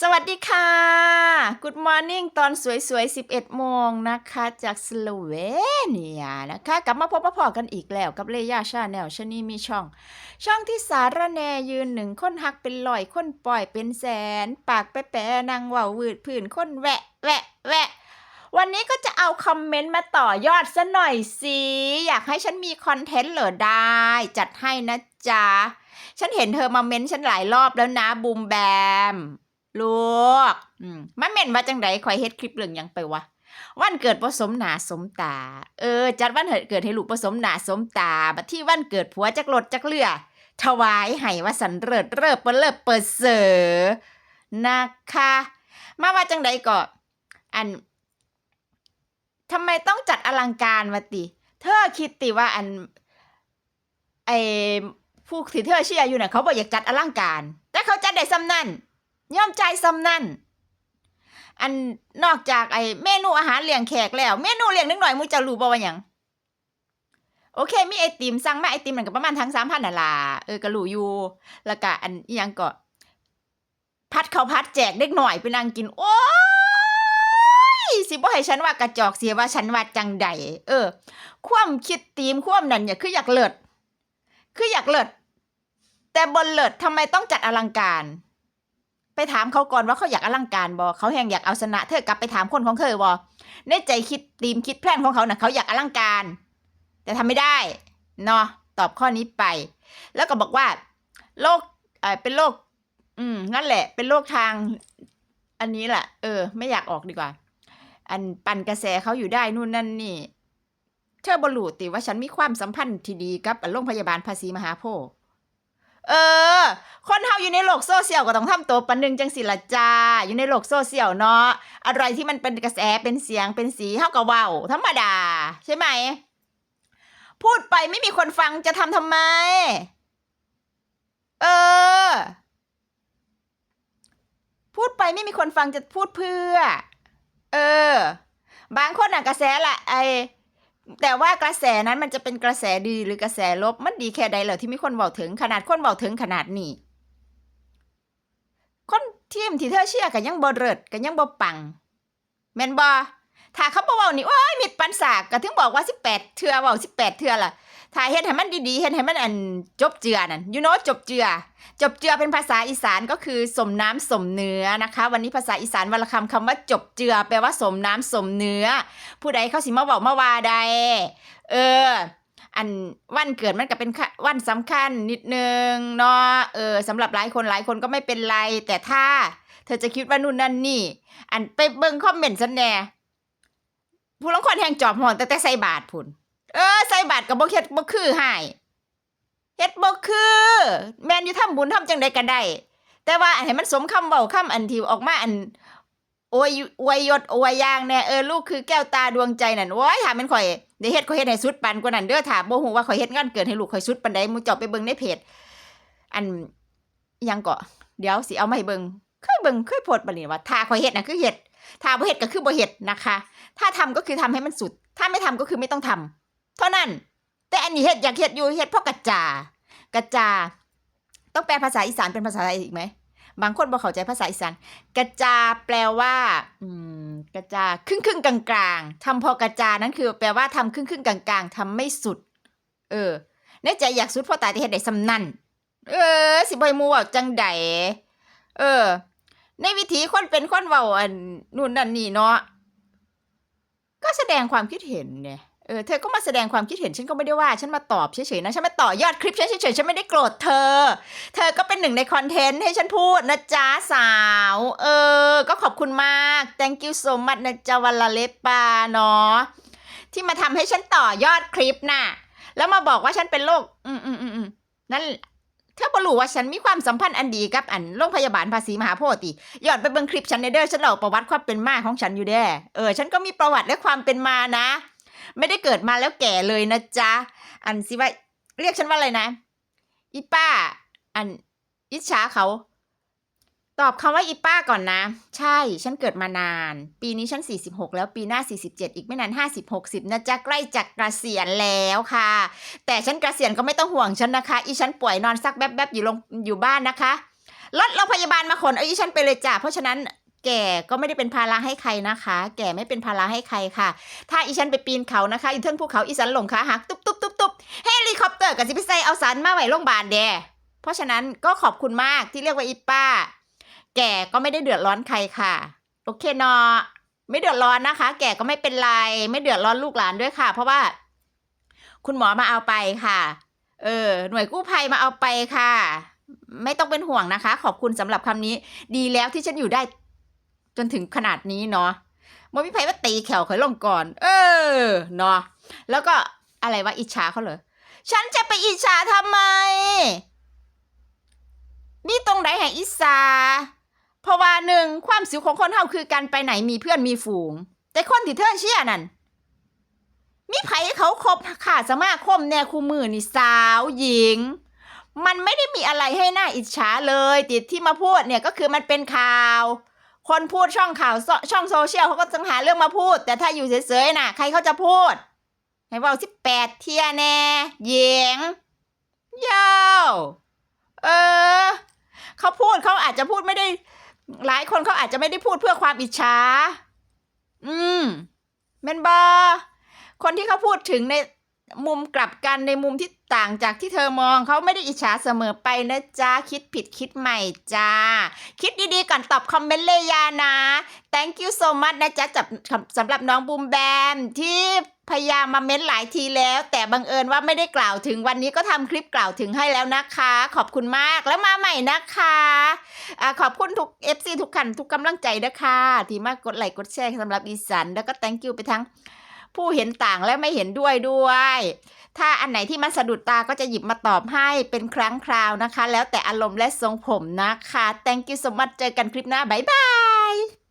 สวัสดีค่ะ Good Morning ตอนสวยๆ 11 โมงนะคะ จากสโลเวเนียนะคะ กลับมาพบมาพอกันอีกแล้วกับเลยาชาแนลชนีมีช่อง ช่องที่สารแนยืนหนึ่งคนหักเป็นลอยคนปล่อยเป็นแสน ปากแปะๆนางว่าวืดผื่นคนแวะ แวะ แวะ วันนี้ก็จะเอาคอมเมนต์มาต่อยอดซะหน่อยสิ อยากให้ฉันมีคอนเทนต์เหรอได้ จัดให้นะจ๊ะ ฉันเห็นเธอมาเม้นฉันหลายรอบแล้วนะบูมแบม ลูกอืมมาเม่นว่าจังไดข่อยเฮ็ดคลิปเรื่องยังไปวะวันเกิดผสมหนาสมตา เออ จัดวันเกิดให้ลูกผสมหนาสมตาบัดที่วันเกิดผัวจักรถจักเรือถวายให้ว่าสันเริดเริบเปนเลิบเปิดเสือนะคะ มาว่าจังไดก็อันทำไมต้องจัดอลังการวะติ เธอคิดติว่าอันไอผู้ที่เธอเชียร์อยู่น่ะเขาบอกอยากจัดอลังการ แต่เขาจัดได้ซ้ำนั่น ย่อมใจซ้ำนั่น อันนอกจากไอเมนูอาหารเลี้ยงแขกแล้ว เมนูเลี้ยงนิดหน่อยมูจะรู้บ่ว่าหยังโอเค มีไอติมสั่งมาไอติมมันก็ประมาณทั้งสามพันน่ะล่ะเออก็รู้อยู่ แล้วก็อันอยังก็ พัดเขาพัดแจกเด็กหน่อยไปนั่งกิน โอ้ยสิบ่ให้ฉันว่ากระจอกเสียว่าฉันว่าจังใดเออ ความคิดตีมความนั่นเนี่ยคืออยากเลิศคืออยากเลิศแต่บนเลิศทำไมต้องจัดอลังการ ไปถามเขาก่อนว่าเขาอยากอลังการบอเขาแหงอยากเอาชนะ เธอกลับไปถามคนของเธอบอในใจคิดตีมคิดแพลนของเขานะ่ะเขาอยากอลังการ แต่ทำไม่ได้เนาะตอบข้อนี้ไป แล้วก็บอกว่าโรคเออเป็นโรคอืมนั่นแหละ เป็นโรคทาง อันนี้แหละเออ ไม่อยากออกดีกว่า อันปั่นกระแสเขาอยู่ได้นู่นนั่นนี่เธอบรูติว่าฉันมีความสัมพันธ์ที่ดีกับโรงพยาบาลภาษีมหาโพธิ์ เออ คนเฮาอยู่ในโลกโซเชียลก็ต้องทำตัวปันหนึ่งจังสิละจ้า อยู่ในโลกโซเชียลเนาะ อะไรที่มันเป็นกระแสเป็นเสียงเป็นสีเฮาก็เว้าธรรมดา ใช่ไหม พูดไปไม่มีคนฟังจะทำทำไม เออ พูดไปไม่มีคนฟังจะพูดเพื่อ เออ บางคนอะกระแสละไอ แต่ว่ากระแสนั้นมันจะเป็นกระแสดีหรือกระแสลบมันดีแค่ใดเหรอที่มีคนเบาถึงขนาดคนเบาถึงขนาดนี้คนทีมที่เธอเชื่อกันยังบ่เริดกันยังบ่ปัง แมนบอถ้าเขาบ่เว้านี่โอ้ยมิดปันสากก็ถึงบอกว่าสิบแปดเทื่อเว้า18เทื่อล่ะ ถ้าเฮ็ดให้มันดีๆเฮ็ดให้มันอันจบเจือนั่น you know จบเจือ จบเจือเป็นภาษาอีสานก็คือสมน้ำสมเนื้อนะคะ วันนี้ภาษาอีสานวรรณคำคำว่าจบเจือ แปลว่าสมน้ำสมเนื้อ ผู้ใดเขาสิมาบอกมาว่าใด เออ อันวันเกิดมันก็เป็นวันสำคัญนิดนึงเนาะเออสำหรับหลายคนหลายคนก็ไม่เป็นไร แต่ถ้า เธอจะคิดว่านู่นนั่นนี่ อันไปเบิ่งคอมเมนต์ซันแน่ผู้ลางคนแห่งจอบหอนแต่แต่ใส่บาทพุ่น เออใส่บาทกับบ่เฮ็ดบ่คือให้เฮ็ดบ่คือ แม่นอยู่ทำบุญทำจังใดก็ได้ แต่ว่าให้มันสมคำเว้าคำอันที่ออกมาอันโอยอวยยศอวยยางแน่เออลูกคือแก้วตาดวงใจนั่นโอ้ยถามเป็นข่อยเดี๋ยวเฮ็ดข่อยเฮ็ดให้สุดปันกว่านั้นเด้อถามบ่ฮู้ว่าข่อยเฮ็ดงานเกิดให้ลูกข่อยสุดปานใดมูเจ้าไปเบิ่งในเพจอันยังก็เดี๋ยวสิเอามาให้เบิ่งเคยเบิ่งเคยโพสต์บัดนี้ว่าถ้าข่อยเฮ็ดน่ะคือเฮ็ดถ้าบ่เฮ็ดก็คือบ่เฮ็ดนะคะ ถ้าทำก็คือทำให้มันสุด ถ้าไม่ทำก็คือไม่ต้องทำ เท่านั้น แต่อันนี้เฮ็ดอยากเฮ็ดอยู่เฮ็ดเพราะกระจา กระจา ต้องแปลภาษาอีสานเป็นภาษาอะไรอีกไหมบางคนบ่เข้าใจภาษาอีสานกระจาแปลว่า อืม กระจาครึ่งครึ่งกลางกลางทำพอกระจานั้นคือ แปลว่าทำครึ่งครึ่งกลางกลางทำไม่สุด เออในใจอยากสุดพราะตาที่เฮ็ดได้สำนั่นเออ สิบ่ให้หมู่เว้าจังใดเออ ในวิถีคนเป็นคนเว้าอันนู่นนั่นนี่เนาะก็แสดงความคิดเห็นเนี่ย เออเธอก็มาแสดงความคิดเห็นฉันก็ไม่ได้ว่า ฉันมาตอบเฉยๆนะฉันมาต่อยอดคลิปฉันเฉยๆฉันไม่ได้โกรธเธอ เธอก็เป็นหนึ่งในคอนเทนต์ให้ฉันพูดนะจ๊ะสาว เออ ก็ขอบคุณมาก thank you so much นะจ๊ะวันละเล็บปาเนาะที่มาทำให้ฉันต่อยอดคลิปน่ะ แล้วมาบอกว่าฉันเป็นโรคอืมอืมอืมอืมนั่นเธอบรู้ว่าฉันมีความสัมพันธ์อันดีกับอันโรงพยาบาลภาษีมหาโพธิยอดไปเบิ่งคลิปฉันในเด้อฉันเล่าประวัติความเป็นมาของฉันอยู่แด้เออฉันก็มีประวัติและความเป็นมานะ ไม่ได้เกิดมาแล้วแก่เลยนะจ๊ะ อันสิว่า เรียกฉันว่าอะไรนะ อีป้า อันอิจฉาเขา ตอบคำว่าอีป้าก่อนนะ ใช่ ฉันเกิดมานาน ปีนี้ฉัน 46 แล้วปีหน้า 47 อีกไม่นาน 50 60 นะจ๊ะ ใกล้จะเกษียณแล้วค่ะ แต่ฉันเกษียณก็ไม่ต้องห่วงฉันนะคะ อีฉันป่วยนอนซักแป๊บๆอยู่ลงอยู่บ้านนะคะรถโรงพยาบาลมาขนเอาอีฉันไปเลยจ้ะเพราะฉะนั้น แก่ก็ไม่ได้เป็นภาระให้ใครนะคะ แก่ไม่เป็นภาระให้ใครค่ะ ถ้าอีฉันไปปีนเขานะคะ อีเทิงภูเขาอีสันหลงขาหักตุ๊บตุ๊บตุ๊บตุ๊บเฮลิคอปเตอร์กับสิพิเซเอาสันมาไว้โรงพยาบาลเดเพราะฉะนั้นก็ขอบคุณมากที่เรียกว่าอีป้า แก่ก็ไม่ได้เดือดร้อนใครค่ะโอเคเนาะไม่เดือดร้อนนะคะ แก่ก็ไม่เป็นไร ไม่เดือดร้อนลูกหลานด้วยค่ะ เพราะว่า คุณหมอมาเอาไปค่ะ เออ หน่วยกู้ภัยมาเอาไปค่ะ ไม่ต้องเป็นห่วงนะคะ ขอบคุณสำหรับคำนี้ ดีแล้วที่ฉันอยู่ได้ จนถึงขนาดนี้เนาะมมีไพ่ว่าตีแขวเคยลงก่อน เออเนาะแล้วก็อะไรวะอิจฉาเขาเหรอฉันจะไปอิจฉาทำไม นี่ตรงไหนแห่งอิสาเพราะว่าหนึ่งความสิวของคนเฮาคือการไปไหนมีเพื่อนมีฝูง แต่คนที่เธอเชื่อนั่นมีไผเขาคบขาดสมาคมแน่คู่มือนี่สาวหญิง มันไม่ได้มีอะไรให้น่าอิจฉาเลยติดที่มาพูดเนี่ยก็คือมันเป็นข่าว คนพูดช่องข่าวช่องโซเชียลเขาก็ต้องหาเรื่องมาพูด แต่ถ้าอยู่เฉยๆน่ะ ใครเขาจะพูดให้ว่าสิบแปดเทียแน่หญิงยาวเออเขาพูดเขาอาจจะพูดไม่ได้ หลายคนเขาอาจจะไม่ได้พูดเพื่อความอิจฉาอืมเมนบอคนที่เขาพูดถึงใน มุมกลับกันในมุมที่ต่างจากที่เธอมองเขาไม่ได้อิจฉาเสมอไปนะจ๊ะคิดผิดคิดใหม่จ้า คิดดีๆก่อนตอบคอมเมนต์เลยยานะ thank you so much นะจ๊ะจับสำหรับน้องบูมแบมที่พยายามมาเม้นหลายทีแล้ว แต่บังเอิญว่าไม่ได้กล่าวถึงวันนี้ก็ทำคลิปกล่าวถึงให้แล้วนะคะ ขอบคุณมากแล้วมาใหม่นะคะอะขอบคุณทุก FC ทุกคันทุกกำลังใจนะคะ ที่มากกดไลค์กดแชร์สำหรับอีสันแล้วก็ thank you ไปทั้ง ผู้เห็นต่างและไม่เห็นด้วยด้วย ถ้าอันไหนที่มันสะดุดตาก็จะหยิบมาตอบให้เป็นครั้งคราวนะคะ แล้วแต่อารมณ์และทรงผมนะคะ thank you so much เจอกันคลิปหน้าบ๊ายบาย